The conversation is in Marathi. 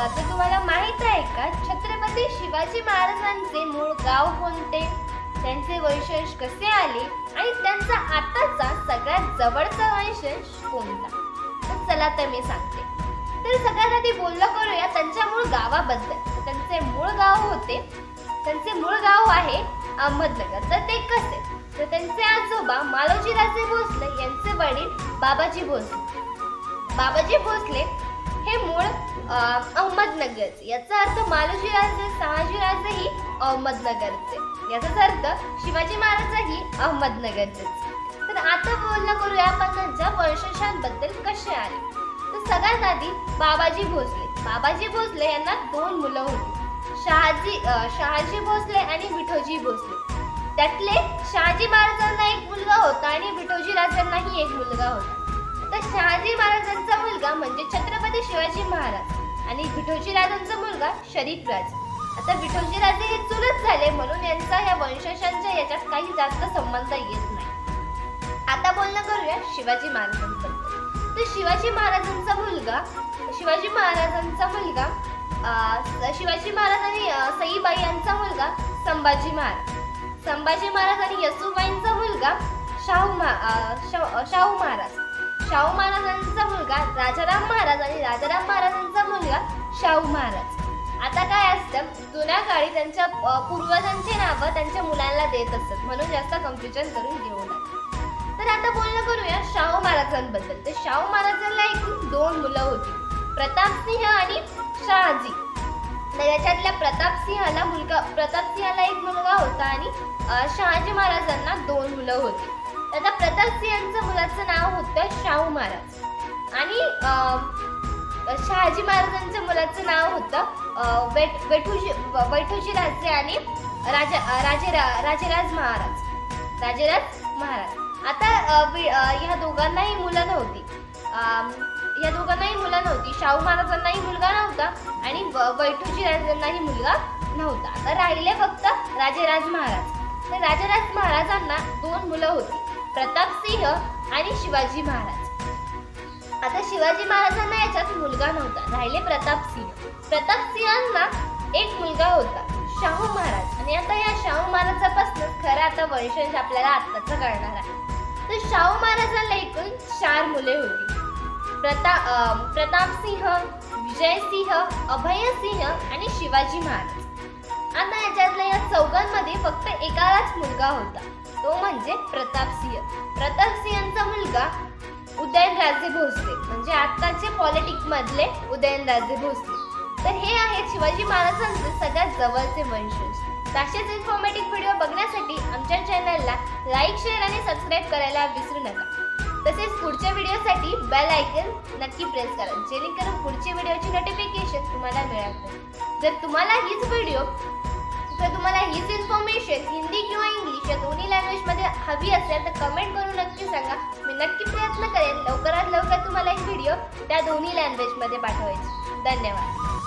असता ते तुम्हाला माहीत आहे का छत्रपती शिवाजी महाराजांचे मूळ गाव कोणते? त्यांचे वंशज कसे आले? आणि त्यांचा आताचा सगळ्यात जवळचा वंशज कोणता? तर चला तर मी सांगते. तर सगळ्यात आधी बोलणं करूया त्यांच्या मूळ गावाबद्दल. त्यांचे मूळ गाव होते. त्यांचे मूळ गाव आहे अहमदनगर. तर ते कसे? तर त्यांचे आजोबा मालोजीराजे भोसले यांचे वडील बाबाजी भोसले. बाबाजी भोसले हे मूळ अहमदनगरचे. याचा अर्थ मालोजीराजे शहाजीराजेही अहमदनगरचे. याचाच अर्थ शिवाजी महाराजही अहमदनगरचे तर आता बोलणं करूया आपण त्यांच्या वंशजांबद्दल कसे आले? तर सगळ्यात आधी बाबाजी भोसले. बाबाजी भोसले यांना दोन मुलं होती. शहाजी शहाजी भोसले आणि विठोजी भोसले. त्यातले शहाजी महाराजांना एक मुलगा होता आणि विठोजी राजांनाही एक मुलगा होता. तर शहाजी महाराजांचा मुलगा म्हणजे छत्रपती शिवाजी महाराज आणि विठोजी राजांचा मुलगा शरीफ राज. आता विठोजी राजे हे चुलत झाले म्हणून यांचा या वंशजांच्या याच्यात काही जास्त संबंध येत नाही. आता बोलणं करूया शिवाजी महाराजांबद्दल. तर शिवाजी महाराजांचा मुलगा शिवाजी महाराजांचा मुलगा शिवाजी महाराज आणि सईबाई यांचा मुलगा संभाजी महाराज. संभाजी महाराज आणि यसुबाईंचा मुलगा शाहू महा शाहू महाराज. शाहू महाराजांचा मुलगा राजाराम महाराज आणि राजाराम महाराजांचा मुलगा शाहू महाराज. आता काय असतं जुन्या काळी त्यांच्या पूर्वजांची नावं त्यांच्या मुलांना देत असतात म्हणून जास्त कन्फ्युजन करून घेऊ नये तर आता बोलणं करूया शाहू महाराजांबद्दल. तर शाहू महाराजांना एकूण दोन मुलं होती. प्रतापसिंह आणि शहाजी. तर याच्यातल्या प्रतापसिंहाला मुलगा प्रतापसिंहाला एक मुलगा होता आणि शहाजी महाराजांना दोन मुलं होती. आता प्रतापसिंहांचं मुलाचं नाव होतं शाहू महाराज. आणि शहाजी महाराजांच्या मुलाचं नाव होतं बेट बेठूजी बैठूजी राजे आणि राजा राजे राजेराज महाराज. राजेराज महाराज. आता वि- ह्या दोघांनाही मुलं नव्हती. या दोघांनाही मुलं नव्हती. शाहू महाराजांनाही मुलगा नव्हता आणि व- राजांनाही मुलगा नव्हता. आता राहिले फक्त राजेराज महाराज. तर राजेराज महाराजांना दोन मुलं होती. प्रतापसिंह आणि शिवाजी महाराज. आता शिवाजी महाराजांना याच्यात मुलगा नव्हता राहिले प्रतापसिंह प्रतापसिंहांना एक मुलगा होता शाहू महाराज. आणि आता या शाहू महाराजापासून खरं आता वंशज आपल्याला आत्ताचं कळणार आहे. तर शाहू महाराजांना एकूण चार मुले होती. प्रता प्रतापसिंह विजयसिंह अभयसिंह आणि शिवाजी महाराज. आता याच्यातल्या या चौघांमध्ये फक्त एकालाच मुलगा होता. तो म्हणजे प्रतापसिंह प्रतापसिंहांचा मुलगा उदयनराजे भोसले. म्हणजे आत्ताचे पॉलिटिक्स मधले उदयनराजे भोसले. तर हे आहेत शिवाजी महाराजांचे सगळ्यात जवळचे वंशज तसेच इन्फॉर्मेटिव्ह व्हिडिओ बघण्यासाठी आमच्या चॅनलला लाईक शेअर आणि सबस्क्राईब करायला विसरू नका. तसेच पुढच्या व्हिडिओसाठी बेल आयकन नक्की प्रेस करा जेणेकरून पुढच्या व्हिडिओची नोटिफिकेशन तुम्हाला मिळाल जर तुम्हाला हीच व्हिडिओ जर तुम्हाला हीच इन्फॉर्मेशन हिंदी किंवा इंग्लिश या हवी असेल तर कमेंट करून नक्की सांगा. मी नक्की प्रयत्न करेन लवकरात लवकर तुम्हाला एक व्हिडिओ त्या दोन्ही लँग्वेजमध्ये पाठवायची. धन्यवाद.